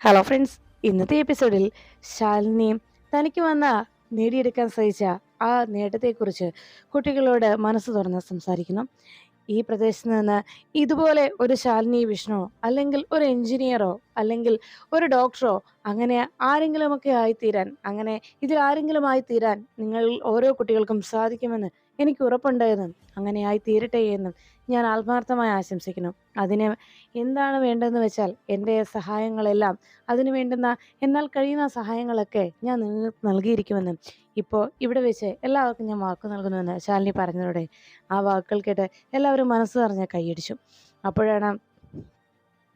Hello friends ഇന്നത്തെ എപ്പിസോഡിൽ ശാലിനിയും തനിക്ക് വന്ന നേടിയെടുക്കാൻ സാധിച്ച ആ നേട്ടത്തെക്കുറിച്ച് കുട്ടികളോട് മനസ്സ് തുറന്ന് സംസാരിക്കണം ഈ പ്രദേശത്ത് നിന്ന് ഇതുപോലെ ഒരു ശാലിനി വിഷ്ണു അല്ലെങ്കിൽ ഒരു എഞ്ചിനീയറോ അല്ലെങ്കിൽ ഒരു ഡോക്ടറോ അങ്ങനെ ആരെങ്കിലുമൊക്കെ ആയിത്തീരാൻ അങ്ങനെ ഇതിൽ ആരെങ്കിലും ആയിത്തീരാൻ നിങ്ങൾ ഓരോ കുട്ടികൾക്കും സാധിക്കുമെന്ന് എനിക്ക് ഉറപ്പുണ്ടായെന്നും അങ്ങനെ ആയി തീരട്ടെ എന്നും ഞാൻ ആത്മാർത്ഥമായി ആശംസിക്കുന്നു. അതിന് എന്താണ് വേണ്ടതെന്ന് വെച്ചാൽ എന്റെ സഹായങ്ങളെല്ലാം അതിന് വേണ്ടുന്ന എന്നാൽ കഴിയുന്ന സഹായങ്ങളൊക്കെ ഞാൻ നിങ്ങൾക്ക് നൽകിയിരിക്കുമെന്നും ഇപ്പോൾ ഇവിടെ വെച്ച് എല്ലാവർക്കും ഞാൻ വാക്ക് നൽകുന്നുവെന്ന് ശാലിനി പറഞ്ഞതോടെ ആ വാക്കുകൾ കേട്ട് എല്ലാവരും മനസ്സ് നിറഞ്ഞ് കൈയടിച്ചു. അപ്പോഴാണ്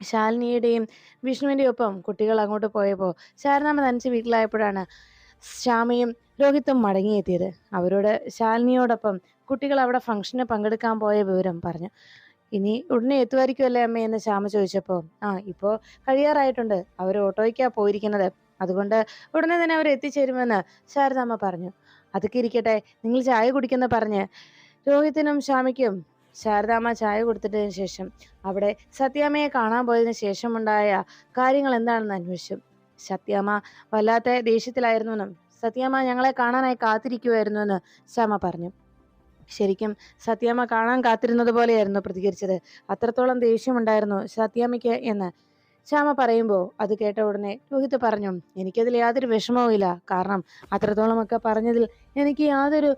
ശാലിനിയുടെയും വിഷ്ണുവിന്റെയും ഒപ്പം കുട്ടികൾ അങ്ങോട്ട് പോയപ്പോൾ ശാരദാമ്മ തനിച്ച് വീട്ടിലായപ്പോഴാണ് ശ്യാമയും രോഹിത്തും മടങ്ങിയെത്തിയത്. അവരോട് ശാലിനിയോടൊപ്പം കുട്ടികൾ അവിടെ ഫംഗ്ഷന് പങ്കെടുക്കാൻ പോയ വിവരം പറഞ്ഞു. ഇനി ഉടനെ എത്തുമായിരിക്കുമല്ലേ അമ്മ എന്ന് ശ്യാമ ചോദിച്ചപ്പോൾ ആ ഇപ്പോൾ കഴിയാറായിട്ടുണ്ട്. അവർ ഓട്ടോയ്ക്കാ പോയിരിക്കുന്നത്. അതുകൊണ്ട് ഉടനെ തന്നെ അവർ എത്തിച്ചേരുമെന്ന് ശാരദാമ്മ പറഞ്ഞു. അതൊക്കെ ഇരിക്കട്ടെ നിങ്ങൾ ചായ കുടിക്കുന്ന പറഞ്ഞ് രോഹിത്തിനും ശ്യാമയ്ക്കും ശാരദാമ്മ ചായ കൊടുത്തിട്ടതിന് ശേഷം അവിടെ സത്യാമ്മയെ കാണാൻ പോയതിനു ശേഷമുണ്ടായ കാര്യങ്ങൾ എന്താണെന്ന് അന്വേഷിച്ചു. സത്യാമ്മ വല്ലാത്ത ദേഷ്യത്തിലായിരുന്നുവെന്നും സത്യാമ്മ ഞങ്ങളെ കാണാനായി കാത്തിരിക്കുമായിരുന്നുവെന്ന് ശ്യാമ പറഞ്ഞു. ശരിക്കും സത്യാമ്മ കാണാൻ കാത്തിരുന്നത് പോലെയായിരുന്നു പ്രതികരിച്ചത്. അത്രത്തോളം ദേഷ്യമുണ്ടായിരുന്നു സത്യാമ്മയ്ക്ക് എന്ന്. ശ്യാമ പറയുമ്പോൾ അത് കേട്ട ഉടനെ രോഹിത് പറഞ്ഞു എനിക്കതിൽ യാതൊരു വിഷമവും ഇല്ല. കാരണം അത്രത്തോളമൊക്കെ പറഞ്ഞതിൽ എനിക്ക് യാതൊരു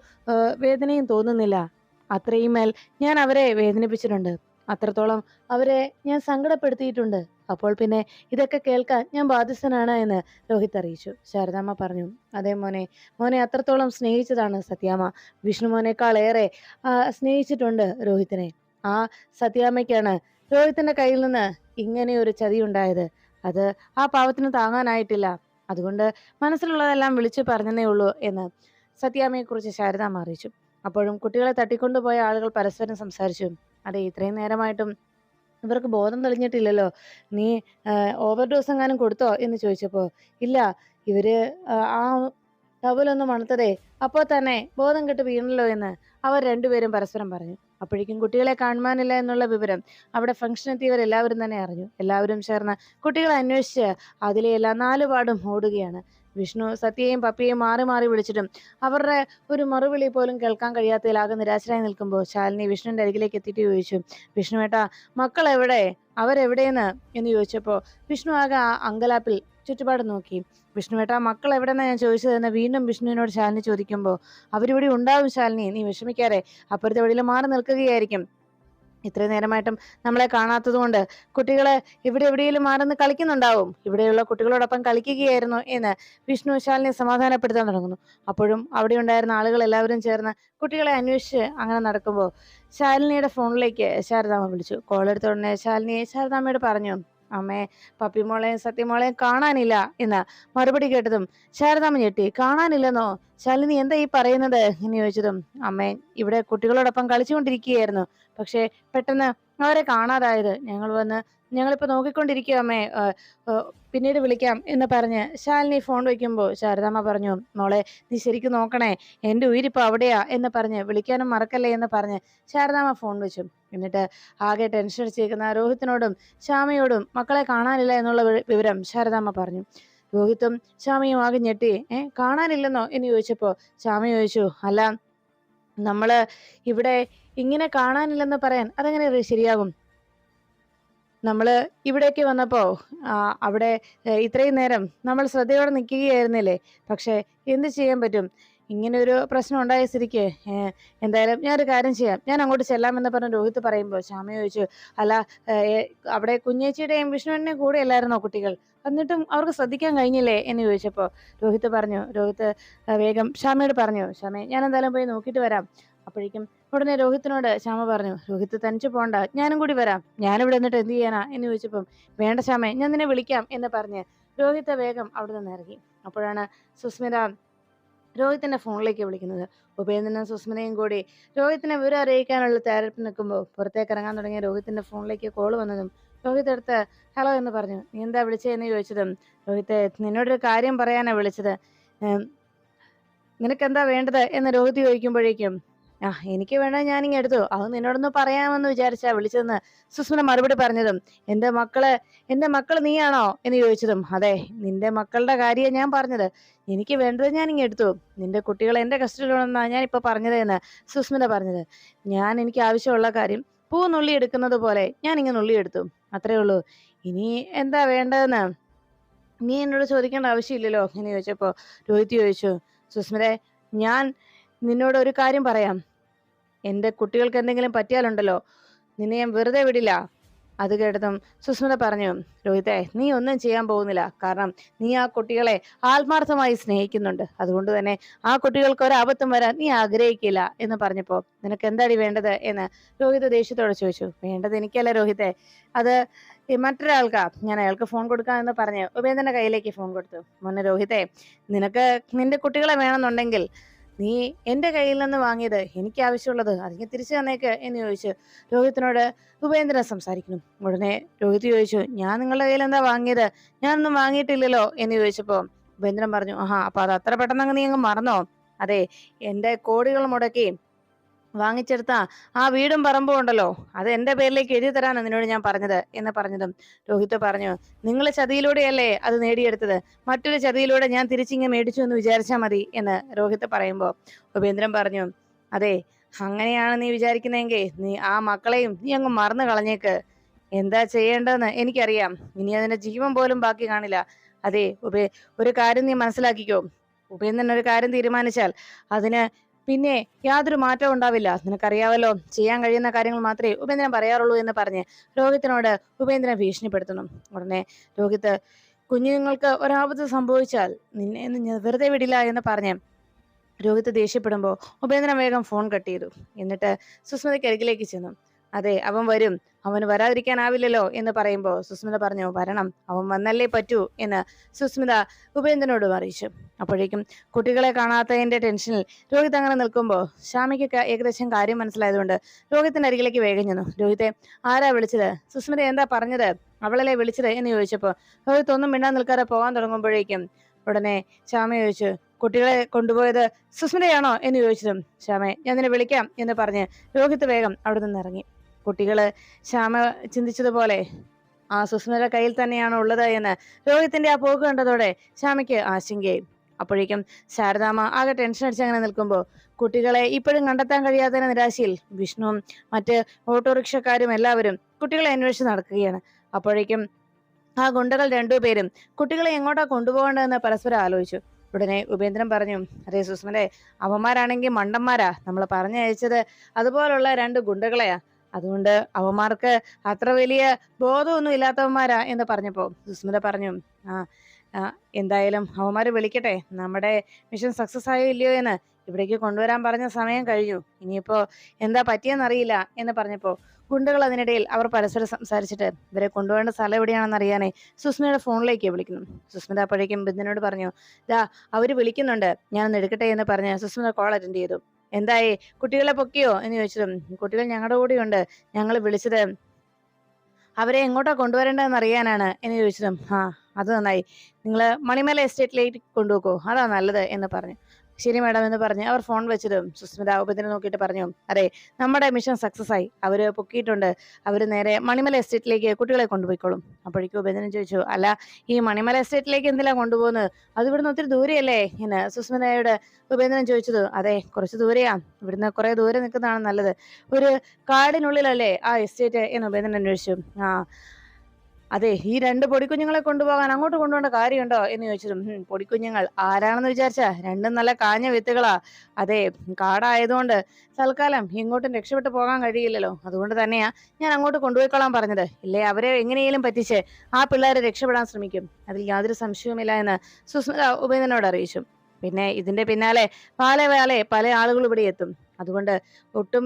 വേദനയും തോന്നുന്നില്ല. അത്രയും മേൽ ഞാൻ അവരെ വേദനിപ്പിച്ചിട്ടുണ്ട്. അത്രത്തോളം അവരെ ഞാൻ സങ്കടപ്പെടുത്തിയിട്ടുണ്ട്. അപ്പോൾ പിന്നെ ഇതൊക്കെ കേൾക്കാൻ ഞാൻ ബാധ്യസ്ഥനാണ് എന്ന് രോഹിത് അറിയിച്ചു. ശാരദാമ്മ പറഞ്ഞു അതേ മോനെ മോനെ അത്രത്തോളം സ്നേഹിച്ചതാണ് സത്യാമ്മ. വിഷ്ണു മോനേക്കാൾ ഏറെ സ്നേഹിച്ചിട്ടുണ്ട് രോഹിത്തിനെ. ആ സത്യാമ്മയ്ക്കാണ് രോഹിത്തിന്റെ കയ്യിൽ നിന്ന് ഇങ്ങനെ ഒരു ചതി ഉണ്ടായത്. അത് ആ പാവത്തിന് താങ്ങാനായിട്ടില്ല. അതുകൊണ്ട് മനസ്സിലുള്ളതെല്ലാം വിളിച്ചു പറഞ്ഞതേ ഉള്ളൂ എന്ന് സത്യാമ്മയെക്കുറിച്ച് ശാരദാമ്മ അറിയിച്ചു. അപ്പോഴും കുട്ടികളെ തട്ടിക്കൊണ്ടുപോയ ആളുകൾ പരസ്പരം സംസാരിച്ചു. അതെ ഇത്രയും നേരമായിട്ടും ഇവർക്ക് ബോധം തെളിഞ്ഞിട്ടില്ലല്ലോ. നീ ഓവർ ഡോസ് എങ്ങാനും കൊടുത്തോ എന്ന് ചോദിച്ചപ്പോൾ ഇല്ല ഇവർ ആ, ടവലൊന്ന് മണത്തതേ അപ്പോൾ തന്നെ ബോധം കെട്ട് വീണല്ലോ എന്ന് അവർ രണ്ടുപേരും പരസ്പരം പറഞ്ഞു. അപ്പോഴേക്കും കുട്ടികളെ കാണുവാനില്ല എന്നുള്ള വിവരം അവിടെ ഫംഗ്ഷൻ എത്തിയവർ എല്ലാവരും തന്നെ അറിഞ്ഞു. എല്ലാവരും ചേർന്ന് കുട്ടികളെ അന്വേഷിച്ച് അതിലെ എല്ലാ നാലുപാടും ഓടുകയാണ്. വിഷ്ണു സത്യയെയും പപ്പിയെയും മാറി മാറി വിളിച്ചിട്ടും അവരുടെ ഒരു മറുവിളി പോലും കേൾക്കാൻ കഴിയാത്തതിൽ ആകെ നിരാശരായി നിൽക്കുമ്പോൾ ശാലിനി വിഷ്ണുവിന്റെ അരികിലേക്ക് എത്തിയിട്ട് ചോദിച്ചു വിഷ്ണു ഏട്ടാ മക്കൾ എവിടെ അവരെവിടെയെന്ന്? എന്ന് ചോദിച്ചപ്പോൾ വിഷ്ണു ആകെ ആ അങ്കലാപ്പിൽ ചുറ്റുപാട് നോക്കി. വിഷ്ണുവേട്ടാ മക്കൾ എവിടെന്നാ ഞാൻ ചോദിച്ചതെന്ന് വീണ്ടും വിഷ്ണുവിനോട് ശാലിനി ചോദിക്കുമ്പോൾ അവരിവിടെ ഉണ്ടാവും ശാലിനി നീ വിഷമിക്കാതെ അപ്പുറത്തെ വഴിയിൽ മാറി നിൽക്കുകയായിരിക്കും. ഇത്രയും നേരമായിട്ടും നമ്മളെ കാണാത്തത് കൊണ്ട് കുട്ടികളെ ഇവിടെ എവിടെയെങ്കിലും മാറുന്ന് കളിക്കുന്നുണ്ടാവും. ഇവിടെയുള്ള കുട്ടികളോടൊപ്പം കളിക്കുകയായിരുന്നു എന്ന് വിഷ്ണു ശാലിനെ സമാധാനപ്പെടുത്താൻ തുടങ്ങുന്നു. അപ്പോഴും അവിടെ ഉണ്ടായിരുന്ന ആളുകൾ എല്ലാവരും ചേർന്ന് കുട്ടികളെ അന്വേഷിച്ച് അങ്ങനെ നടക്കുമ്പോൾ ശാലിനിയുടെ ഫോണിലേക്ക് ശാരദാമ്മ വിളിച്ചു. കോൾ എടുത്ത ഉടനെ ശാലിനിയെ ശാരദാമ്മയോട് പറഞ്ഞു അമ്മേ പപ്പിമോളെയും സത്യമോളെയും കാണാനില്ല എന്ന് മറുപടി കേട്ടതും ശാരദാമ്മ ഞെട്ടി. കാണാനില്ലെന്നോ? ശാലിനി എന്താ ഈ പറയുന്നത്? എന്ന് ചോദിച്ചതും അമ്മേ ഇവിടെ കുട്ടികളോടൊപ്പം കളിച്ചുകൊണ്ടിരിക്കുകയായിരുന്നു. പക്ഷേ പെട്ടെന്ന് അവരെ കാണാതായത്. ഞങ്ങൾ വന്ന് ഞങ്ങളിപ്പോ നോക്കിക്കൊണ്ടിരിക്കുക അമ്മേ. പിന്നീട് വിളിക്കാം എന്ന് പറഞ്ഞ് ശാലിനി ഫോൺ വയ്ക്കുമ്പോൾ ശാരദാമ്മ പറഞ്ഞു മോളെ നീ ശരിക്കും നോക്കണേ എന്റെ ഉയിരിപ്പോൾ അവിടെയാ എന്ന് പറഞ്ഞ് വിളിക്കാനും മറക്കല്ലേ എന്ന് പറഞ്ഞ് ശാരദാമ്മ ഫോൺ വെച്ചു. എന്നിട്ട് ആകെ ടെൻഷൻ അടിച്ചിരിക്കുന്ന രോഹിത്തിനോടും ശ്യാമയോടും മക്കളെ കാണാനില്ല എന്നുള്ള വിവരം ശാരദാമ്മ പറഞ്ഞു. രോഹിത്തും ശ്യാമയും ആകെ ഞെട്ടി. ഏ കാണാനില്ലെന്നോ? എന്ന് ചോദിച്ചപ്പോ ശ്യാമ ചോദിച്ചു അല്ല നമ്മൾ ഇവിടെ ഇങ്ങനെ കാണാനില്ലെന്ന് പറയാൻ അതെങ്ങനെ ശരിയാകും? നമ്മൾ ഇവിടേക്ക് വന്നപ്പോ ആ, അവിടെ ഇത്രയും നേരം നമ്മൾ ശ്രദ്ധയോടെ നിൽക്കുകയായിരുന്നില്ലേ? പക്ഷെ എന്ത് ചെയ്യാൻ പറ്റും? ഇങ്ങനെ ഒരു പ്രശ്നം ഉണ്ടായ സ്ഥിതിക്ക് എന്തായാലും ഞാനൊരു കാര്യം ചെയ്യാം. ഞാൻ അങ്ങോട്ട് ചെല്ലാമെന്ന് പറഞ്ഞ് രോഹിത് പറയുമ്പോൾ ശ്യാമ ചോദിച്ചു അല്ല അവിടെ കുഞ്ഞേച്ചിയുടെയും വിഷ്ണുവിന്റെയും കൂടെ അല്ലായിരുന്നോ കുട്ടികൾ? എന്നിട്ടും അവർക്ക് ശ്രദ്ധിക്കാൻ കഴിഞ്ഞില്ലേ എന്ന് ചോദിച്ചപ്പോൾ രോഹിത് പറഞ്ഞു രോഹിത് വേഗം ശ്യാമയോട് പറഞ്ഞു ശ്യാമേ ഞാൻ എന്തായാലും പോയി നോക്കിയിട്ട് വരാം. അപ്പോഴേക്കും ഉടനെ രോഹിത്തിനോട് ശ്യാമ പറഞ്ഞു രോഹിത്ത് തനിച്ച് പോണ്ട ഞാനും കൂടി വരാം. ഞാനിവിടെ നിന്നിട്ട് എന്ത് ചെയ്യാനാ? എന്ന് ചോദിച്ചപ്പം വേണ്ട ശ്യാമേ ഞാൻ നിന്നെ വിളിക്കാം എന്ന് പറഞ്ഞ് രോഹിത്തെ വേഗം അവിടെ നിന്ന് ഇറങ്ങി. അപ്പോഴാണ് സുസ്മിത രോഹിത്തിന്റെ ഫോണിലേക്ക് വിളിക്കുന്നത്. ഉപേന്ദ്രനും സുസ്മിതയും കൂടി രോഹിത്തിനെ വിവരം അറിയിക്കാനുള്ള തയ്യാറെടുപ്പ് നിൽക്കുമ്പോൾ പുറത്തേക്ക് ഇറങ്ങാൻ തുടങ്ങിയ രോഹിത്തിന്റെ ഫോണിലേക്ക് കോൾ വന്നതും രോഹിത് എടുത്ത് ഹലോ എന്ന് പറഞ്ഞു. നീ എന്താ വിളിച്ചതെന്ന് ചോദിച്ചതും രോഹിത്തെ നിന്നോടൊരു കാര്യം പറയാനാ വിളിച്ചത്. നിനക്ക് നിനക്കെന്താ വേണ്ടത്? എന്ന് രോഹിത് ചോദിക്കുമ്പോഴേക്കും ആ എനിക്ക് വേണേ ഞാനിങ്ങ് എടുത്തു അത് നിന്നോടൊന്ന് പറയാമെന്ന് വിചാരിച്ചാ വിളിച്ചതെന്ന് സുസ്മിന മറുപടി പറഞ്ഞതും എന്റെ മക്കൾ എന്റെ മക്കൾ നീയാണോ? എന്ന് ചോദിച്ചതും അതെ നിന്റെ മക്കളുടെ കാര്യം ഞാൻ പറഞ്ഞത്. എനിക്ക് വേണ്ടത് ഞാനിങ്ങ് എടുത്തു നിന്റെ കുട്ടികൾ എന്റെ കസ്റ്റഡിയിലുണ്ടെന്നാണ് ഞാൻ ഇപ്പൊ പറഞ്ഞത് എന്ന് സുസ്മിത പറഞ്ഞത്. ഞാൻ എനിക്ക് ആവശ്യമുള്ള കാര്യം പൂ നുള്ളി എടുക്കുന്നത് പോലെ ഞാൻ ഇങ്ങ് നുള്ളി എടുത്തു. അത്രേ ഉള്ളൂ. ഇനി എന്താ വേണ്ടതെന്ന്? നീ എന്നോട് ചോദിക്കേണ്ട ആവശ്യമില്ലല്ലോ? എന്ന് ചോദിച്ചപ്പോ രോഹിത് ചോദിച്ചു സുസ്മിതെ ഞാൻ നിന്നോട് ഒരു കാര്യം പറയാം. എന്റെ കുട്ടികൾക്ക് എന്തെങ്കിലും പറ്റിയാലുണ്ടല്ലോ നിന്നെ ഞാൻ വെറുതെ വിടില്ല. അത് കേട്ടതും സുസ്മിത പറഞ്ഞു രോഹിത്തെ നീ ഒന്നും ചെയ്യാൻ പോകുന്നില്ല. കാരണം നീ ആ കുട്ടികളെ ആത്മാർത്ഥമായി സ്നേഹിക്കുന്നുണ്ട്. അതുകൊണ്ട് തന്നെ ആ കുട്ടികൾക്ക് ഒരു അബദ്ധം വരാൻ നീ ആഗ്രഹിക്കില്ല എന്ന് പറഞ്ഞപ്പോ നിനക്ക് എന്താടി വേണ്ടത്? എന്ന് രോഹിത് ദേഷ്യത്തോടെ ചോദിച്ചു വേണ്ടത് എനിക്കല്ല രോഹിത്തെ. അത് മറ്റൊരാൾക്കാ. ഞാൻ അയാൾക്ക് ഫോൺ കൊടുക്കാം എന്ന് പറഞ്ഞ് ഉപേന്ദ്രന്റെ കയ്യിലേക്ക് ഫോൺ കൊടുത്തു. മോനെ രോഹിത്തെ നിനക്ക് നിന്റെ കുട്ടികളെ വേണമെന്നുണ്ടെങ്കിൽ നീ എന്റെ കയ്യിൽ നിന്ന് വാങ്ങിയത് എനിക്ക് ആവശ്യമുള്ളത് അതിന് തിരിച്ചു തന്നേക്ക് എന്ന് ചോദിച്ചു രോഹിത്തിനോട് ഉപേന്ദ്രൻ സംസാരിക്കുന്നു. ഉടനെ രോഹിത് ചോദിച്ചു ഞാൻ നിങ്ങളുടെ കയ്യിൽ എന്താ വാങ്ങിയത്? ഞാനൊന്നും വാങ്ങിയിട്ടില്ലല്ലോ? എന്ന് ചോദിച്ചപ്പോൾ ഉപേന്ദ്രൻ പറഞ്ഞു ആഹാ അപ്പൊ അത് അത്ര പെട്ടെന്ന് അങ്ങ് നീ അങ്ങ് മറന്നോ? അതെ എന്റെ കോടികൾ മുടക്കി വാങ്ങിച്ചെടുത്ത ആ വീടും പറമ്പും ഉണ്ടല്ലോ. അത് എന്റെ പേരിലേക്ക് എഴുതി തരാനാണ് നിന്നോട് ഞാൻ പറഞ്ഞത് എന്ന് പറഞ്ഞതും രോഹിത് പറഞ്ഞു നിങ്ങൾ ചതിയിലൂടെയല്ലേ അത് നേടിയെടുത്തത്? മറ്റൊരു ചതിയിലൂടെ ഞാൻ തിരിച്ചിങ്ങ് മേടിച്ചു എന്ന് വിചാരിച്ചാൽ മതി എന്ന് രോഹിത് പറയുമ്പോൾ ഉപേന്ദ്രൻ പറഞ്ഞു അതെ അങ്ങനെയാണ് നീ വിചാരിക്കുന്നതെങ്കിൽ നീ ആ മക്കളെയും നീ അങ്ങ് മറന്നു കളഞ്ഞേക്ക്. എന്താ ചെയ്യേണ്ടതെന്ന് എനിക്കറിയാം. ഇനി അതിന്റെ ജീവൻ പോലും ബാക്കി കാണില്ല. അതെ ഉപേ ഒരു കാര്യം നീ മനസ്സിലാക്കിക്കോ. ഉപേന്ദ്രൻ ഒരു കാര്യം തീരുമാനിച്ചാൽ അതിന് പിന്നെ യാതൊരു മാറ്റവും ഉണ്ടാവില്ല. നിനക്കറിയാവല്ലോ ചെയ്യാൻ കഴിയുന്ന കാര്യങ്ങൾ മാത്രമേ ഉപേന്ദ്രൻ പറയാറുള്ളൂ എന്ന് പറഞ്ഞ് രോഹിത്തിനോട് ഉപേന്ദ്രൻ ഭീഷണിപ്പെടുത്തുന്നു. ഉടനെ രോഹിത്ത് കുഞ്ഞുങ്ങൾക്ക് ഒരാപത്ത് സംഭവിച്ചാൽ നിന്നെ ഞാൻ വെറുതെ വിടില്ല എന്ന് പറഞ്ഞ് രോഹിത്ത് ദേഷ്യപ്പെടുമ്പോൾ ഉപേന്ദ്രൻ വേഗം ഫോൺ കട്ട് ചെയ്തു. എന്നിട്ട് സുസ്മിതയ്ക്ക് അരികിലേക്ക് ചെന്നു. അതെ അവൻ വരും. അവന് വരാതിരിക്കാനാവില്ലല്ലോ എന്ന് പറയുമ്പോൾ സുസ്മിത പറഞ്ഞു വരണം അവൻ വന്നല്ലേ പറ്റൂ എന്ന് സുസ്മിത ഉപേന്ദ്രനോട് അറിയിച്ചു. അപ്പോഴേക്കും കുട്ടികളെ കാണാത്തതിന്റെ ടെൻഷനിൽ രോഹിത് അങ്ങനെ നിൽക്കുമ്പോൾ ശ്യാമയ്ക്ക് ഏകദേശം കാര്യം മനസ്സിലായതുകൊണ്ട് രോഹിത്തിന്റെ അരികിലേക്ക് വേഗം ചെന്നു. രോഹിത്തെ ആരാ വിളിച്ചത്? സുസ്മിത എന്താ പറഞ്ഞത്? അവളല്ലേ വിളിച്ചത്? എന്ന് ചോദിച്ചപ്പോൾ രോഹിത് ഒന്നും മിണ്ടാൻ നിൽക്കാതെ പോകാൻ തുടങ്ങുമ്പോഴേക്കും ഉടനെ ശ്യാമ ചോദിച്ചു കുട്ടികളെ കൊണ്ടുപോയത് സുസ്മിതയാണോ? എന്ന് ചോദിച്ചതും ശ്യാമെ ഞാൻ നിന്നെ വിളിക്കാം എന്ന് പറഞ്ഞ് രോഹിത് വേഗം അവിടെ നിന്ന് ഇറങ്ങി. കുട്ടികൾ ശ്യാമ ചിന്തിച്ചതുപോലെ ആ സുസ്മിതയുടെ കയ്യിൽ തന്നെയാണ് ഉള്ളത് എന്ന് രോഹിത്തിന്റെ ആ പോക്ക് കണ്ടതോടെ ശ്യാമയ്ക്ക് ആശങ്കയായി. അപ്പോഴേക്കും ശാരദാമ ആകെ ടെൻഷൻ അടിച്ച് അങ്ങനെ നിൽക്കുമ്പോൾ കുട്ടികളെ ഇപ്പോഴും കണ്ടെത്താൻ കഴിയാത്ത നിരാശയിൽ വിഷ്ണുവും മറ്റ് ഓട്ടോറിക്ഷക്കാരും എല്ലാവരും കുട്ടികളെ അന്വേഷിച്ച് നടക്കുകയാണ്. അപ്പോഴേക്കും ആ ഗുണ്ടകൾ രണ്ടുപേരും കുട്ടികളെ എങ്ങോട്ടാ കൊണ്ടുപോകേണ്ടതെന്ന് പരസ്പരം ആലോചിച്ചു. ഉടനെ ഉപേന്ദ്രൻ പറഞ്ഞു അതെ സുസ്മരെ അവന്മാരാണെങ്കിൽ മണ്ടന്മാരാ. നമ്മൾ പറഞ്ഞയച്ചത് അതുപോലുള്ള രണ്ട് ഗുണ്ടകളെയാ. അതുകൊണ്ട് അവന്മാർക്ക് അത്ര വലിയ ബോധമൊന്നും ഇല്ലാത്തവന്മാരാ എന്ന് പറഞ്ഞപ്പോ സുസ്മിത പറഞ്ഞു ആ എന്തായാലും അവന്മാര് വിളിക്കട്ടെ. നമ്മുടെ മിഷൻ സക്സസ് ആയോ ഇല്ലയോ എന്ന് ഇവിടേക്ക് കൊണ്ടുവരാൻ പറഞ്ഞ സമയം കഴിഞ്ഞു. ഇനിയിപ്പോ എന്താ പറ്റിയെന്നറിയില്ല എന്ന് പറഞ്ഞപ്പോ ഗുണ്ടകൾ അതിനിടയിൽ അവർ പരസ്പരം സംസാരിച്ചിട്ട് ഇവരെ കൊണ്ടുപോകേണ്ട സ്ഥലം എവിടെയാണെന്ന് അറിയാനേ സുസ്മിതയുടെ ഫോണിലേക്ക് വിളിക്കുന്നു. സുസ്മിത അപ്പോഴേക്കും ബിന്ദിനോട് പറഞ്ഞു ദാ അവർ വിളിക്കുന്നുണ്ട്. ഞാനൊന്ന് എടുക്കട്ടെ എന്ന് പറഞ്ഞ് സുസ്മിത കോൾ അറ്റൻഡ് ചെയ്തു. എന്തായി? കുട്ടികളെ പൊക്കിയോ? എന്ന് ചോദിച്ചതും. കുട്ടികൾ ഞങ്ങളുടെ കൂടെയുണ്ട്. ഞങ്ങൾ വിളിച്ചത് അവരെ എങ്ങോട്ടാ കൊണ്ടുവരേണ്ടതെന്ന് അറിയാനാണ്. എന്ന് ചോദിച്ചതും. ആ അത് നന്നായി. നിങ്ങൾ മണിമല എസ്റ്റേറ്റിലേക്ക് കൊണ്ടുപോക്കോ? അതാ നല്ലത് എന്ന് പറഞ്ഞു. ശരി മാഡം എന്ന് പറഞ്ഞ് അവർ ഫോൺ വെച്ചതും സുസ്മിത ഉപതിനെ നോക്കിയിട്ട് പറഞ്ഞു അതെ നമ്മുടെ മിഷൻ സക്സസ് ആയി. അവർ പൊക്കിയിട്ടുണ്ട്. അവർ നേരെ മണിമല എസ്റ്റേറ്റിലേക്ക് കുട്ടികളെ കൊണ്ടുപോയിക്കോളും. അപ്പോഴേക്കും ഉപേന്ദ്രൻ ചോദിച്ചു അല്ല ഈ മണിമല എസ്റ്റേറ്റിലേക്ക് എന്തിനാ കൊണ്ടുപോകുന്നത്? അത് ഇവിടുന്ന് ഒത്തിരി ദൂരെയല്ലേ? എന്ന് സുസ്മിതയോട് ഉപേന്ദ്രൻ ചോദിച്ചത് അതെ കുറച്ച് ദൂരെയാ. ഇവിടുന്ന് കുറെ ദൂരെ നിൽക്കുന്നതാണ് നല്ലത്. ഒരു കാടിനുള്ളിലല്ലേ ആ എസ്റ്റേറ്റ്? എന്ന് ഉപേന്ദ്രൻ അന്വേഷിച്ചു. ആ അതെ ഈ രണ്ട് പൊടിക്കുഞ്ഞുങ്ങളെ കൊണ്ടുപോകാൻ അങ്ങോട്ട് കൊണ്ടുപോകേണ്ട കാര്യമുണ്ടോ? എന്ന് ചോദിച്ചതും "ഹും, പൊടിക്കുഞ്ഞുങ്ങൾ ആരാണെന്ന് വിചാരിച്ച? രണ്ടും നല്ല കാഞ്ഞ വിത്തുകളാ. അതെ കാടായതുകൊണ്ട് തൽക്കാലം ഇങ്ങോട്ടും രക്ഷപ്പെട്ടു പോകാൻ കഴിയില്ലല്ലോ. അതുകൊണ്ട് തന്നെയാ ഞാൻ അങ്ങോട്ട് കൊണ്ടുപോയിക്കോളാൻ പറഞ്ഞത്. ഇല്ലേ അവരെ എങ്ങനെയെങ്കിലും പറ്റിച്ച് ആ പിള്ളേരെ രക്ഷപ്പെടാൻ ശ്രമിക്കും. അതിൽ യാതൊരു സംശയവുമില്ല എന്ന് സുസ്മിത ഉപേന്ദ്രനോട് അറിയിച്ചു. പിന്നെ ഇതിന്റെ പിന്നാലെ പാലെ പാലെ പല ആളുകൾ ഇവിടെ എത്തും. അതുകൊണ്ട് ഒട്ടും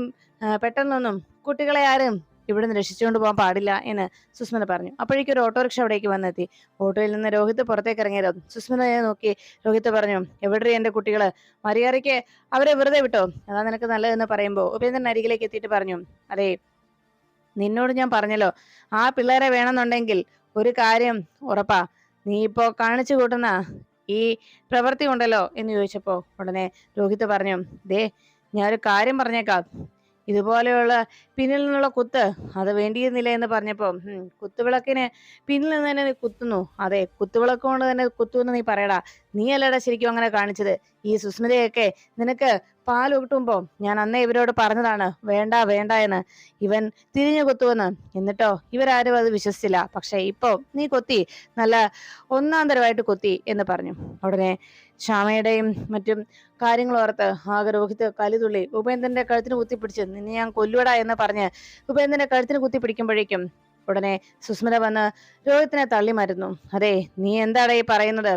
പെട്ടെന്നൊന്നും കുട്ടികളെ ആരും ഇവിടുന്ന് രക്ഷിച്ചുകൊണ്ട് പോകാൻ പാടില്ല എന്ന് സുസ്മിത പറഞ്ഞു. അപ്പോഴേക്കും ഒരു ഓട്ടോറിക്ഷ അവിടേക്ക് വന്നെത്തി. ഓട്ടോയിൽ നിന്ന് രോഹിത് പുറത്തേക്ക് ഇറങ്ങിയത്. സുസ്മിതയെ നോക്കി രോഹിത് പറഞ്ഞു എവിടെ എന്റെ കുട്ടികൾ മര്യാദയ്ക്ക് അവരെ വെറുതെ വിട്ടോ? അതാ നിനക്ക് നല്ലതെന്ന് പറയുമ്പോൾ ഉപേന്ദ്രൻ അരികിലേക്ക് എത്തിയിട്ട് പറഞ്ഞു അതെ നിന്നോട് ഞാൻ പറഞ്ഞല്ലോ. ആ പിള്ളേരെ വേണമെന്നുണ്ടെങ്കിൽ ഒരു കാര്യം ഉറപ്പാ. നീ ഇപ്പോൾ കാണിച്ചു കൂട്ടുന്ന ഈ പ്രവൃത്തി ഉണ്ടല്ലോ? എന്ന് ചോദിച്ചപ്പോൾ ഉടനെ രോഹിത് പറഞ്ഞു ദേ ഞാനൊരു കാര്യം പറഞ്ഞേക്കാം. ഇതുപോലെയുള്ള പിന്നിൽ നിന്നുള്ള കുത്ത് അത് വേണ്ടിയിരുന്നില്ല എന്ന് പറഞ്ഞപ്പോൾ "ഉം, കുത്തുവിളക്കിന് പിന്നിൽ നിന്ന് തന്നെ കുത്തുന്നു. അതെ കുത്തുവിളക്ക് കൊണ്ട് തന്നെ കുത്തുമെന്ന് നീ പറയടാ. നീ അല്ലടാ ശരിക്കും അങ്ങനെ കാണിച്ചത്. ഈ സുസ്മിതയൊക്കെ നിനക്ക് പാൽ കിട്ടുമ്പോൾ ഞാൻ അന്നേ ഇവരോട് പറഞ്ഞതാണ് വേണ്ട വേണ്ട എന്ന്. ഇവൻ തിരിഞ്ഞു കുത്തുവെന്ന് എന്നിട്ടോ ഇവരാരും അത് വിശ്വസിച്ചില്ല. പക്ഷെ ഇപ്പോ നീ കൊത്തി നല്ല ഒന്നാം തരമായിട്ട് കൊത്തി എന്ന് പറഞ്ഞു. ഉടനെ ശ്യാമയുടെയും മറ്റും കാര്യങ്ങൾ ഓർത്ത് ആകെ രോഹിത് കലിതുള്ളി ഉപേന്ദ്രന്റെ കഴുത്തിന് കുത്തിപ്പിടിച്ച് നിന്നെ ഞാൻ കൊല്ലുവടാ എന്ന് പറഞ്ഞ് ഉപേന്ദ്രന്റെ കഴുത്തിന് കുത്തിപ്പിടിക്കുമ്പോഴേക്കും ഉടനെ സുസ്മിത വന്ന് രോഹിത്തിനെ തള്ളി മരുന്നു. അതെ നീ എന്താടാ ഈ പറയുന്നത്?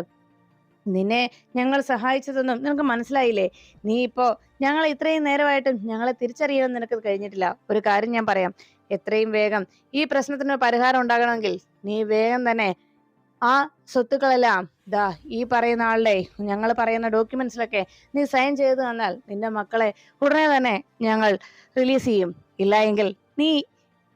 നിന്നെ ഞങ്ങൾ സഹായിച്ചതൊന്നും നിനക്ക് മനസ്സിലായില്ലേ? നീ ഇപ്പോ ഞങ്ങൾ ഇത്രയും നേരമായിട്ടും ഞങ്ങളെ തിരിച്ചറിയാൻ നിനക്ക് കഴിഞ്ഞിട്ടില്ല. ഒരു കാര്യം ഞാൻ പറയാം. എത്രയും വേഗം ഈ പ്രശ്നത്തിന് പരിഹാരം ഉണ്ടാകണമെങ്കിൽ നീ വേഗം തന്നെ ആ സ്വത്തുക്കളെല്ലാം ദാ ഈ പറയുന്ന ആളുടെ ഞങ്ങൾ പറയുന്ന ഡോക്യുമെന്റ്സിലൊക്കെ നീ സൈൻ ചെയ്തു തന്നാൽ നിന്റെ മക്കളെ ഉടനെ തന്നെ ഞങ്ങൾ റിലീസ് ചെയ്യും. ഇല്ല എങ്കിൽ നീ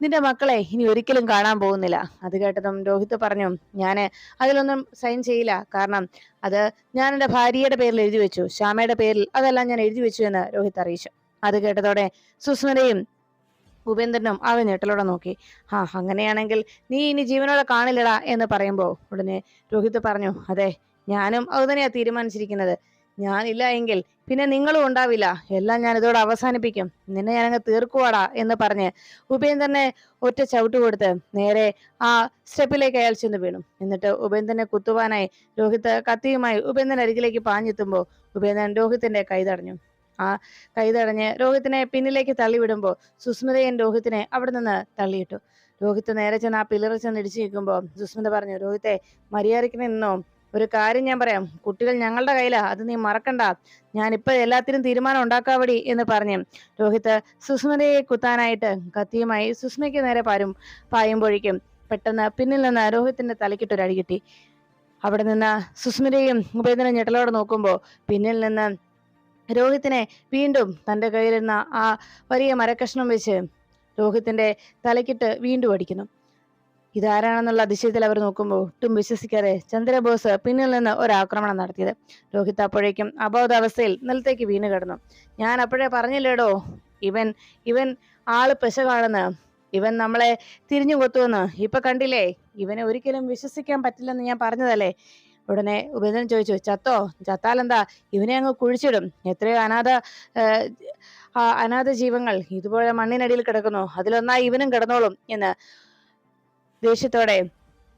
നിന്റെ മക്കളെ ഇനി ഒരിക്കലും കാണാൻ പോകുന്നില്ല. അത് കേട്ടതും രോഹിത് പറഞ്ഞു ഞാൻ അതിലൊന്നും സൈൻ ചെയ്യില്ല. കാരണം അത് ഞാൻ എന്റെ ഭാര്യയുടെ പേരിൽ എഴുതി വെച്ചു. ശ്യാമയുടെ പേരിൽ അതെല്ലാം ഞാൻ എഴുതി വെച്ചു എന്ന് രോഹിത് അറിയിച്ചു. അത് കേട്ടതോടെ സുസ്മിതയും ഉപേന്ദ്രനും അവൻ ഞെട്ടലോടെ നോക്കി. ആ അങ്ങനെയാണെങ്കിൽ നീ ഇനി ജീവനോടെ കാണില്ലടാ എന്ന് പറയുമ്പോൾ ഉടനെ രോഹിത് പറഞ്ഞു അതെ ഞാനും അത് തന്നെയാ തീരുമാനിച്ചിരിക്കുന്നത്. ഞാനില്ല എങ്കിൽ പിന്നെ നിങ്ങളും ഉണ്ടാവില്ല. എല്ലാം ഞാൻ ഇതോടെ അവസാനിപ്പിക്കും. നിന്നെ ഞാനങ്ങ് തീർക്കുവാടാ എന്ന് പറഞ്ഞ് ഉപേന്ദ്രനെ ഒറ്റ ചവിട്ട് കൊടുത്ത് നേരെ ആ സ്റ്റെപ്പിലേക്ക് അയാൾ ചെന്ന് വീണു. എന്നിട്ട് ഉപേന്ദ്രനെ കുത്തുവാനായി രോഹിത് കത്തിയുമായി ഉപേന്ദ്രൻ അരികിലേക്ക് പാഞ്ഞെത്തുമ്പോൾ ഉപേന്ദ്രൻ രോഹിത്തിന്റെ കൈ തടഞ്ഞു. ആ കൈ തടഞ്ഞ് രോഹിത്തിനെ പിന്നിലേക്ക് തള്ളിവിടുമ്പോൾ സുസ്മിതയും രോഹിത്തിനെ അവിടെ നിന്ന് തള്ളിയിട്ടു. രോഹിത്ത് നേരെ ചെന്ന് ആ പില്ലറിൽ ചെന്ന് ഇടിച്ചു നിൽക്കുമ്പോൾ സുസ്മിത പറഞ്ഞു രോഹിത്തെ മര്യാദയ്ക്ക് നിന്നോ? ഒരു കാര്യം ഞാൻ പറയാം. കുട്ടികൾ ഞങ്ങളുടെ കയ്യിലാ. അത് നീ മറക്കണ്ട. ഇപ്പൊ എല്ലാത്തിനും തീരുമാനം ഉണ്ടാക്കാവടി എന്ന് പറഞ്ഞു രോഹിത്ത് സുസ്മിതയെ കുത്താനായിട്ട് കത്തിയുമായി സുസ്മയ്ക്ക് നേരെ പാരും പായുമ്പോഴേക്കും പെട്ടെന്ന് പിന്നിൽ നിന്ന് രോഹിത്തിന്റെ തലക്കിട്ടൊരു അടി കിട്ടി. അവിടെ നിന്ന് സുസ്മിതയും ഉപേന്ദ്രൻ ഞെട്ടലോടെ നോക്കുമ്പോൾ പിന്നിൽ നിന്ന് രോഹിത്തിനെ വീണ്ടും തന്റെ കയ്യിലിരുന്ന ആ വലിയ മരക്കഷ്ണം വെച്ച് രോഹിത്തിന്റെ തലക്കിട്ട് വീണ്ടും അടിക്കുന്നു. ഇതാരാണെന്നുള്ള അതിശയത്തിൽ അവർ നോക്കുമ്പോൾ ഒട്ടും വിശ്വസിക്കാതെ ചന്ദ്രബോസ് പിന്നിൽ നിന്ന് ഒരാക്രമണം നടത്തിയത്. രോഹിത് അപ്പോഴേക്കും അബോധാവസ്ഥയിൽ നിലത്തേക്ക് വീണ് കിടന്നു. ഞാൻ അപ്പോഴേ പറഞ്ഞില്ലേടോ ഇവൻ ഇവൻ ആൾ പെശകാണെന്ന്. ഇവൻ നമ്മളെ തിരിഞ്ഞു കൊത്തുവെന്ന് ഇപ്പൊ കണ്ടില്ലേ ഇവനെ ഒരിക്കലും വിശ്വസിക്കാൻ പറ്റില്ലെന്ന് ഞാൻ പറഞ്ഞതല്ലേ? ഉടനെ ഉപേന്ദ്രൻ ചോദിച്ചു ചത്തോ? ചത്താലെന്താ? ഇവനെ അങ്ങ് കുഴിച്ചിടും. എത്രയോ അനാഥ അനാഥ ജീവങ്ങൾ ഇതുപോലെ മണ്ണിനടിയിൽ കിടക്കുന്നു. അതിലൊന്നായി ഇവനും കിടന്നോളും എന്ന് ദേഷ്യത്തോടെ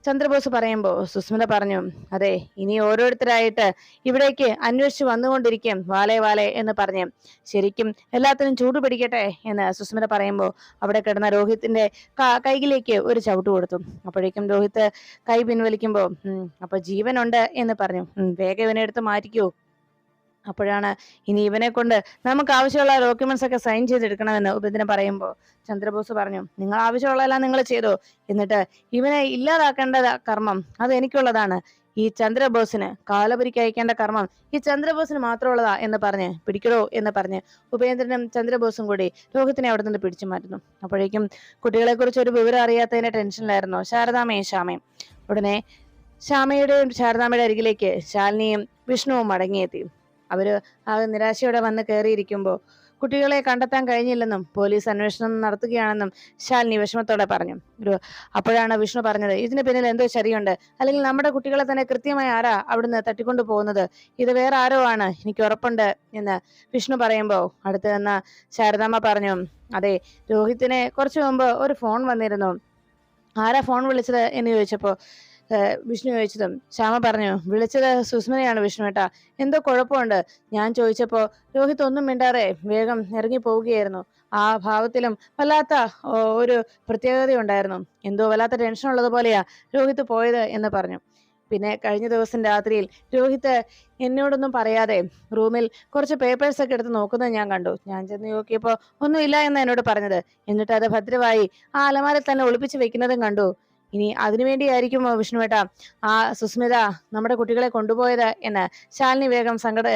ചന്ദ്രബോസ് പറയുമ്പോൾ സുസ്മിത പറഞ്ഞു അതെ ഇനി ഓരോരുത്തരായിട്ട് ഇവിടേക്ക് അന്വേഷിച്ച് വന്നുകൊണ്ടിരിക്കും വാലേ വാലേ എന്ന് പറഞ്ഞു. ശരിക്കും എല്ലാത്തിനും ചൂട് പിടിക്കട്ടെ എന്ന് സുസ്മിത പറയുമ്പോൾ അവിടെ കിടന്ന രോഹിത്തിന്റെ കൈകിലേക്ക് ഒരു ചവിട്ട് കൊടുത്തു. അപ്പോഴേക്കും രോഹിത് കൈ പിൻവലിക്കുമ്പോൾ അപ്പൊ ജീവനുണ്ട് എന്ന് പറഞ്ഞു. "ഉം, വേഗം ഇവനെ എടുത്ത് മാറ്റിക്കൂ. അപ്പോഴാണ് ഇനി ഇവനെ കൊണ്ട് നമുക്ക് ആവശ്യമുള്ള ഡോക്യുമെന്റ്സ് ഒക്കെ സൈൻ ചെയ്തെടുക്കണമെന്ന് ഉപേന്ദ്രൻ പറയുമ്പോൾ ചന്ദ്രബോസ് പറഞ്ഞു നിങ്ങൾ ആവശ്യമുള്ളതെല്ലാം നിങ്ങൾ ചെയ്തോ? എന്നിട്ട് ഇവനെ ഇല്ലാതാക്കേണ്ട കർമ്മം അത് എനിക്കുള്ളതാണ്. ഈ ചന്ദ്രബോസിന് കാലപുരിക്ക് അയക്കേണ്ട കർമ്മം ഈ ചന്ദ്രബോസിന് മാത്രമുള്ളതാ എന്ന് പറഞ്ഞ് പിടിക്കടോ എന്ന് പറഞ്ഞ് ഉപേന്ദ്രനും ചന്ദ്രബോസും കൂടി രോഹിത്തിനെ അവിടെ നിന്ന് പിടിച്ചു മാറ്റുന്നു. അപ്പോഴേക്കും കുട്ടികളെ കുറിച്ച് ഒരു വിവരം അറിയാത്തതിന്റെ ടെൻഷനിലായിരുന്നു ശാരദാമയും ശ്യാമയും. ഉടനെ ശ്യാമയുടെയും ശാരദാമയുടെ അരികിലേക്ക് ശാലിനിയും വിഷ്ണുവും മടങ്ങിയെത്തി. അവർ ആ നിരാശയോടെ വന്ന് കയറിയിരിക്കുമ്പോൾ കുട്ടികളെ കണ്ടെത്താൻ കഴിഞ്ഞില്ലെന്നും പോലീസ് അന്വേഷണം നടത്തുകയാണെന്നും ശാലിനി വിഷമത്തോടെ പറഞ്ഞു. ഒരു അപ്പോഴാണ് വിഷ്ണു പറഞ്ഞത് ഇതിന് പിന്നിൽ എന്തോ ശരിയുണ്ട്. അല്ലെങ്കിൽ നമ്മുടെ കുട്ടികളെ തന്നെ കൃത്യമായി ആരാ അവിടുന്ന് തട്ടിക്കൊണ്ടു പോകുന്നത്? ഇത് വേറെ ആരോ ആണ്. എനിക്ക് ഉറപ്പുണ്ട് എന്ന് വിഷ്ണു പറയുമ്പോൾ അടുത്ത് നിന്ന ശാരദാമ്മ പറഞ്ഞു അതെ രോഹിത്തിനെ കുറച്ചു മുമ്പ് ഒരു ഫോൺ വന്നിരുന്നു. ആരാ ഫോൺ വിളിച്ചത്? എന്ന് ചോദിച്ചപ്പോ ഏഹ് വിഷ്ണു ചോദിച്ചതും. ശ്യാമ പറഞ്ഞു വിളിച്ചത് സുസ്മനയാണ് വിഷ്ണു ഏട്ടാ. എന്തോ കുഴപ്പമുണ്ട്. ഞാൻ ചോദിച്ചപ്പോ രോഹിത് ഒന്നും മിണ്ടാതെ വേഗം ഇറങ്ങി പോവുകയായിരുന്നു. ആ ഭാവത്തിലും വല്ലാത്ത ഒരു പ്രത്യേകതയുണ്ടായിരുന്നു എന്തോ വല്ലാത്ത ടെൻഷൻ ഉള്ളതുപോലെയാ രോഹിത് പോയത് എന്ന് പറഞ്ഞു. പിന്നെ കഴിഞ്ഞ ദിവസം രാത്രിയിൽ രോഹിത് എന്നോടൊന്നും പറയാതെ റൂമിൽ കുറച്ച് പേപ്പേഴ്സ് ഒക്കെ എടുത്ത് നോക്കുന്നത് ഞാൻ കണ്ടു. ഞാൻ ചെന്ന് നോക്കിയപ്പോൾ ഒന്നുമില്ല എന്ന് എന്നോട് പറഞ്ഞത്. എന്നിട്ട് അത് ഭദ്രമായി ആ അലമാരയിൽ തന്നെ ഒളിപ്പിച്ച് വെക്കുന്നതും കണ്ടു. ഇനി അതിനുവേണ്ടിയായിരിക്കും വിഷ്ണുവേട്ട ആ സുസ്മിത നമ്മുടെ കുട്ടികളെ കൊണ്ടുപോയത് എന്ന് ശാലിനി വേഗം സങ്കട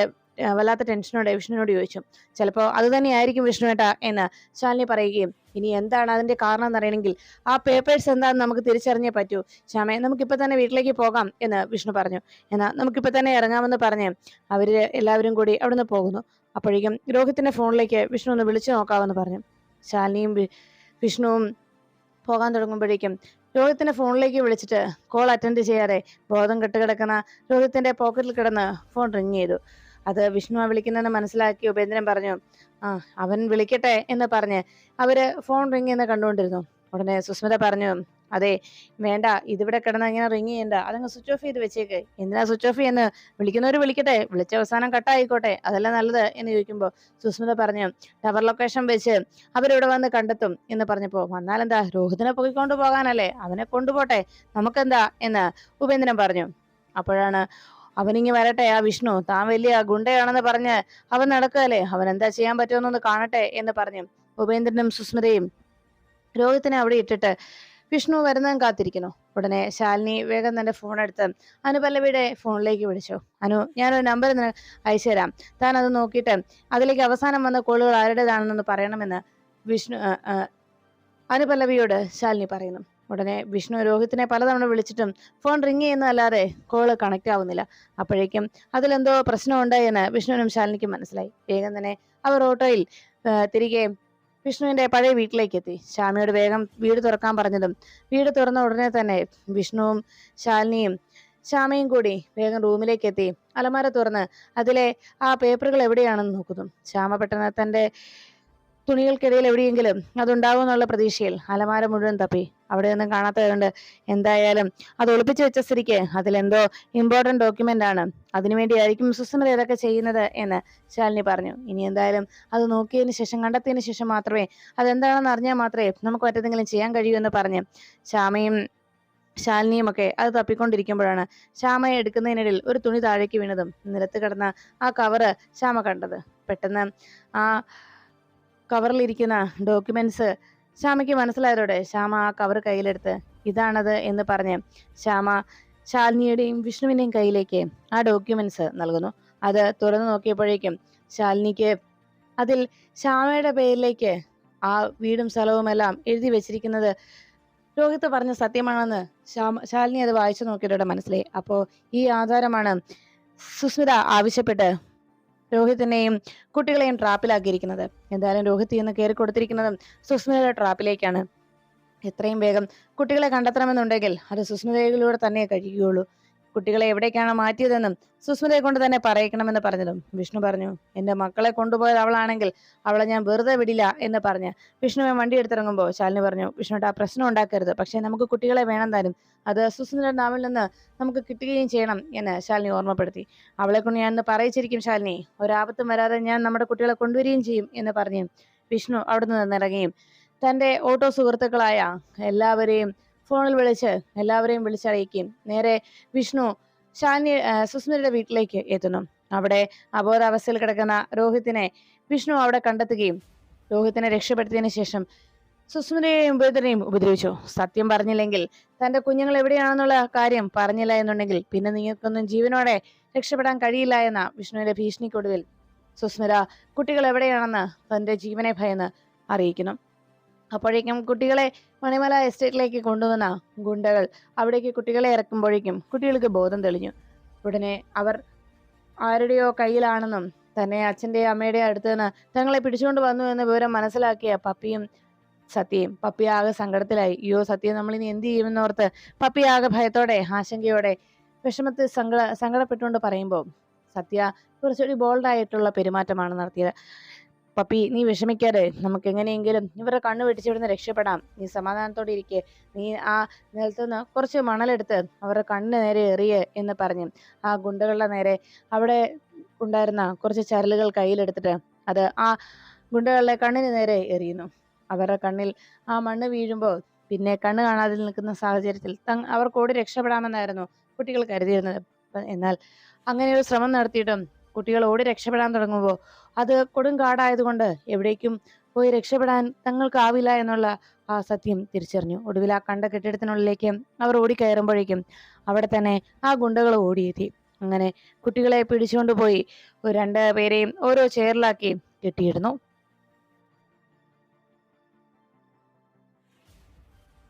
വല്ലാത്ത ടെൻഷനോടെ വിഷ്ണുവിനോട് ചോദിച്ചു. ചിലപ്പോ അത് തന്നെയായിരിക്കും വിഷ്ണുവേട്ട എന്ന് ശാലിനി പറയുകയും ഇനി എന്താണ് അതിന്റെ കാരണം എന്നറിയണമെങ്കിൽ ആ പേപ്പേഴ്സ് എന്താണെന്ന് നമുക്ക് തിരിച്ചറിഞ്ഞേ പറ്റൂ. ശ്യാമേ നമുക്കിപ്പോ തന്നെ വീട്ടിലേക്ക് പോകാം എന്ന് വിഷ്ണു പറഞ്ഞു. എന്നാൽ നമുക്കിപ്പോ തന്നെ ഇറങ്ങാമെന്ന് പറഞ്ഞ് അവർ എല്ലാവരും കൂടി അവിടുന്ന് പോകുന്നു. അപ്പോഴേക്കും രോഹിത്തിന്റെ ഫോണിലേക്ക് വിഷ്ണു ഒന്ന് വിളിച്ചു നോക്കാമെന്ന് പറഞ്ഞു. ശാലിനിയും വിഷ്ണുവും പോകാൻ തുടങ്ങുമ്പോഴേക്കും രോഹിത്തിന്റെ ഫോണിലേക്ക് വിളിച്ചിട്ട് കോൾ അറ്റൻഡ് ചെയ്യാതെ ബോധം കെട്ട് കിടക്കുന്ന രോഹിത്തിന്റെ പോക്കറ്റിൽ കിടന്ന് ഫോൺ റിങ് ചെയ്തു. അത് വിഷ്ണു വിളിക്കുന്നതെന്ന് മനസ്സിലാക്കി ഉപേന്ദ്രൻ പറഞ്ഞു ആ അവൻ വിളിക്കട്ടെ എന്ന് പറഞ്ഞ് അവർ ഫോൺ റിങ് എന്ന് കണ്ടുകൊണ്ടിരുന്നു. ഉടനെ സുസ്മിത പറഞ്ഞു അതെ വേണ്ട ഇതിവിടെ കിടന്ന് ഇങ്ങനെ റിങ് ചെയ്യണ്ട അതങ്ങ് സ്വിച്ച് ഓഫ് ചെയ്ത് വെച്ചേക്ക്. എന്തിനാ സ്വിച്ച് ഓഫ് ചെയ്യുന്നത് വിളിക്കുന്നവർ വിളിക്കട്ടെ വിളിച്ച അവസാനം കട്ടായിക്കോട്ടെ അതല്ല നല്ലത് എന്ന് ചോദിക്കുമ്പോൾ സുസ്മിത പറഞ്ഞു ടവർ ലൊക്കേഷൻ വെച്ച് അവരിവിടെ വന്ന് കണ്ടെത്തും എന്ന് പറഞ്ഞപ്പോ വന്നാലെന്താ രോഹിതിനെ പൊക്കിക്കൊണ്ട് പോകാനല്ലേ? അവനെ കൊണ്ടുപോട്ടെ നമുക്കെന്താ? എന്ന് ഉപേന്ദ്രൻ പറഞ്ഞു. അപ്പോഴാണ് അവനിങ്ങി വരട്ടെ ആ വിഷ്ണു താൻ വലിയ ഗുണ്ടയാണെന്ന് പറഞ്ഞ് അവൻ നടക്കുകയല്ലേ? അവൻ എന്താ ചെയ്യാൻ പറ്റുമെന്നൊന്ന് കാണട്ടെ എന്ന് പറഞ്ഞു. ഉപേന്ദ്രനും സുസ്മിതയും രോഹിത്തിനെ അവിടെ ഇട്ടിട്ട് വിഷ്ണു വരുന്നതും കാത്തിരിക്കുന്നു. ഉടനെ ശാലിനി വേഗം തന്റെ ഫോൺ എടുത്ത് അനുപല്ലവിയുടെ ഫോണിലേക്ക് വിളിച്ചു. അനു ഞാനൊരു നമ്പർ അയച്ചു തരാം. താൻ അത് നോക്കിയിട്ട് അതിലേക്ക് അവസാനം വന്ന കോളുകൾ ആരുടേതാണെന്നൊന്ന് പറയണമെന്ന് വിഷ്ണു അനു പല്ലവിയോട് അനുപല്ലവിയോട് ശാലിനി പറയുന്നു. ഉടനെ വിഷ്ണു രോഹിത്തിനെ പലതവണ വിളിച്ചിട്ടും ഫോൺ റിങ് ചെയ്യുന്നതല്ലാതെ കോൾ കണക്ട് ആവുന്നില്ല. അപ്പോഴേക്കും അതിലെന്തോ പ്രശ്നമുണ്ട് എന്ന് വിഷ്ണുവിനും ശാലിനിക്കും മനസ്സിലായി. വേഗം തന്നെ അവർ ഓട്ടോയിൽ തിരികെ വിഷ്ണുവിന്റെ പഴയ വീട്ടിലേക്ക് എത്തി ശ്യാമിയോട് വേഗം വീട് തുറക്കാൻ പറഞ്ഞതും വീട് തുറന്ന ഉടനെ തന്നെ വിഷ്ണുവും ശാലിനിയും ശ്യാമയും കൂടി വേഗം റൂമിലേക്ക് എത്തി അലമാര തുറന്ന് അതിലെ ആ പേപ്പറുകൾ എവിടെയാണെന്ന് നോക്കുന്നു. ശ്യാമ പെട്ടെന്ന് തന്റെ തുണികൾക്കിടയിൽ എവിടെയെങ്കിലും അതുണ്ടാവും എന്നുള്ള പ്രതീക്ഷയിൽ അലമാര മുഴുവൻ തപ്പി. അവിടെ ഒന്നും കാണാത്തതുകൊണ്ട് എന്തായാലും അത് ഒളിപ്പിച്ചു വെച്ച സ്ഥിതിക്ക് അതിലെന്തോ ഇമ്പോർട്ടന്റ് ഡോക്യുമെന്റ് ആണ്. അതിനുവേണ്ടിയായിരിക്കും സുസ്മിത ഇതൊക്കെ ചെയ്യുന്നത് എന്ന് ശാലിനി പറഞ്ഞു. ഇനി എന്തായാലും അത് നോക്കിയതിന് ശേഷം കണ്ടെത്തിയതിന് ശേഷം മാത്രമേ അതെന്താണെന്ന് അറിഞ്ഞാൽ മാത്രമേ നമുക്ക് മറ്റെന്തെങ്കിലും ചെയ്യാൻ കഴിയൂ എന്ന് പറഞ്ഞ് ശ്യാമയും ശാലിനിയും ഒക്കെ അത് തപ്പിക്കൊണ്ടിരിക്കുമ്പോഴാണ് ശ്യാമയെ എടുക്കുന്നതിനിടയിൽ ഒരു തുണി താഴേക്ക് വീണതും നിലത്ത് കിടന്ന ആ കവറ് ശ്യാമ കണ്ടത്. പെട്ടെന്ന് ആ കവറിലിരിക്കുന്ന ഡോക്യുമെന്റ്സ് ശ്യാമയ്ക്ക് മനസ്സിലായതോടെ ശ്യാമ ആ കവർ കയ്യിലെടുത്ത് ഇതാണത് എന്ന് പറഞ്ഞ് ശ്യാമ ശാലിനിയുടെയും വിഷ്ണുവിന്റെയും കയ്യിലേക്ക് ആ ഡോക്യുമെന്റ്സ് നൽകുന്നു. അത് തുറന്നു നോക്കിയപ്പോഴേക്കും ശാലിനിക്ക് അതിൽ ശ്യാമയുടെ പേരിലേക്ക് ആ വീടും സ്ഥലവുമെല്ലാം എഴുതി വെച്ചിരിക്കുന്നത് രോഹിത്ത് പറഞ്ഞ സത്യമാണെന്ന് ശ്യാമ ശാലിനി അത് വായിച്ചു നോക്കിയതോടെ മനസ്സിലായി. അപ്പോൾ ഈ ആധാരമാണ് സുസ്മിത ആവശ്യപ്പെട്ട് രോഹിത്തിനെയും കുട്ടികളെയും ട്രാപ്പിലാക്കിയിരിക്കുന്നത്. എന്തായാലും രോഹിത് ഇന്ന് കയറി കൊടുത്തിരിക്കുന്നതും സുസ്മിതയുടെ ട്രാപ്പിലേക്കാണ്. എത്രയും വേഗം കുട്ടികളെ കണ്ടെത്തണമെന്നുണ്ടെങ്കിൽ അത് സുസ്മിതയിലൂടെ തന്നെ കഴിയുകയുള്ളൂ. കുട്ടികളെ എവിടേക്കാണ് മാറ്റിയതെന്നും സുസ്മിതയെ കൊണ്ട് തന്നെ പറയിക്കണമെന്ന് പറഞ്ഞതും. വിഷ്ണു പറഞ്ഞു എന്റെ മക്കളെ കൊണ്ടുപോയത് അവളാണെങ്കിൽ അവളെ ഞാൻ വെറുതെ വിടില്ല എന്ന് പറഞ്ഞ് വിഷ്ണുവെ വണ്ടി എടുത്തിറങ്ങുമ്പോൾ ശാലിനി പറഞ്ഞു വിഷ്ണുട്ട് ആ പ്രശ്നം ഉണ്ടാക്കരുത്. പക്ഷേ നമുക്ക് കുട്ടികളെ വേണം താനും. അത് സുസ്മിതയുടെ നാമിൽ നിന്ന് നമുക്ക് കിട്ടുകയും ചെയ്യണം എന്ന് ശാലിനി ഓർമ്മപ്പെടുത്തി. അവളെ കൊണ്ട് ഞാൻ ഇന്ന് പറയിച്ചിരിക്കും ശാലിനി. ഒരാപത്തും വരാതെ ഞാൻ നമ്മുടെ കുട്ടികളെ കൊണ്ടുവരികയും ചെയ്യും എന്ന് പറഞ്ഞു വിഷ്ണു അവിടെ നിന്ന് നിന്നിറങ്ങുകയും തന്റെ ഓട്ടോ സുഹൃത്തുക്കളായ എല്ലാവരെയും ഫോണിൽ വിളിച്ച് എല്ലാവരെയും വിളിച്ചറിയിക്കുകയും നേരെ വിഷ്ണു ശാന്യ സുസ്മിതയുടെ വീട്ടിലേക്ക് എത്തുന്നു. അവിടെ അബോധാവസ്ഥയിൽ കിടക്കുന്ന രോഹിത്തിനെ വിഷ്ണു അവിടെ കണ്ടെത്തുകയും രോഹിത്തിനെ രക്ഷപ്പെടുത്തിയതിനു ശേഷം സുസ്മിതയെയും ഉപേന്ദ്രനെയും ഉപദ്രവിച്ചു. സത്യം പറഞ്ഞില്ലെങ്കിൽ തന്റെ കുഞ്ഞുങ്ങൾ എവിടെയാണെന്നുള്ള കാര്യം പറഞ്ഞില്ല എന്നുണ്ടെങ്കിൽ പിന്നെ നിങ്ങൾക്കൊന്നും ജീവനോടെ രക്ഷപ്പെടാൻ കഴിയില്ല എന്ന വിഷ്ണുവിന്റെ ഭീഷണിക്കൊടുവിൽ സുസ്മിത കുട്ടികൾ എവിടെയാണെന്ന് തന്റെ ജീവനെ ഭയന്ന് അറിയിക്കുന്നു. അപ്പോഴേക്കും കുട്ടികളെ മണിമല എസ്റ്റേറ്റിലേക്ക് കൊണ്ടുവന്ന ഗുണ്ടകൾ അവിടേക്ക് കുട്ടികളെ ഇറക്കുമ്പോഴേക്കും കുട്ടികൾക്ക് ബോധം തെളിഞ്ഞു. ഉടനെ അവർ ആരുടെയോ കയ്യിലാണെന്നും തന്നെ അച്ഛന്റെയും അമ്മയുടെയും അടുത്ത് നിന്ന് തങ്ങളെ പിടിച്ചുകൊണ്ട് വന്നു എന്ന വിവരം മനസ്സിലാക്കിയ പപ്പിയും സത്യയും. പപ്പി ആകെ സങ്കടത്തിലായി. അയ്യോ സത്യം നമ്മൾ ഇനി എന്ത് ചെയ്യുമെന്നോർത്ത് പപ്പി ആകെ ഭയത്തോടെ ആശങ്കയോടെ വിഷമത്തിൽ സങ്കട സങ്കടപ്പെട്ടുകൊണ്ട് പറയുമ്പോൾ സത്യ കുറച്ചുകൂടി ബോൾഡായിട്ടുള്ള പെരുമാറ്റമാണ് നടത്തിയത്. പപ്പി നീ വിഷമിക്കാതെ നമുക്ക് എങ്ങനെയെങ്കിലും ഇവരുടെ കണ്ണു വെട്ടിച്ച് രക്ഷപ്പെടാം. നീ സമാധാനത്തോടെ ഇരിക്കെ. നീ ആ നിലത്തുനിന്ന് കുറച്ച് മണലെടുത്ത് അവരുടെ കണ്ണിന് നേരെ എറിയേ എന്ന് പറഞ്ഞു. ആ ഗുണ്ടകളുടെ നേരെ അവിടെ ഉണ്ടായിരുന്ന കുറച്ച് ചരലുകൾ കയ്യിലെടുത്തിട്ട് അത് ആ ഗുണ്ടകളുടെ കണ്ണിന് നേരെ എറിയുന്നു. അവരുടെ കണ്ണിൽ ആ മണ്ണ് വീഴുമ്പോൾ പിന്നെ കണ്ണ് കാണാതെ നിൽക്കുന്ന സാഹചര്യത്തിൽ തങ് അവർക്കോടി രക്ഷപ്പെടാമെന്നായിരുന്നു കുട്ടികൾ കരുതിയിരുന്നത്. എന്നാൽ അങ്ങനെ ഒരു ശ്രമം നടത്തിയിട്ടും കുട്ടികൾ ഓടി രക്ഷപ്പെടാൻ തുടങ്ങുമ്പോൾ അത് കൊടും കാടായതുകൊണ്ട് എവിടേക്കും പോയി രക്ഷപ്പെടാൻ തങ്ങൾക്കാവില്ല എന്നുള്ള ആ സത്യം തിരിച്ചറിഞ്ഞു. ഒടുവിൽ ആ കണ്ട കെട്ടിടത്തിനുള്ളിലേക്ക് അവർ ഓടിക്കയറുമ്പോഴേക്കും അവിടെ തന്നെ ആ ഗുണ്ടകൾ ഓടിയെത്തി. അങ്ങനെ കുട്ടികളെ പിടിച്ചുകൊണ്ട് പോയി. ഒരു രണ്ട് പേരെയും ഓരോ ചെയറിലാക്കി കെട്ടിയിടുന്നു.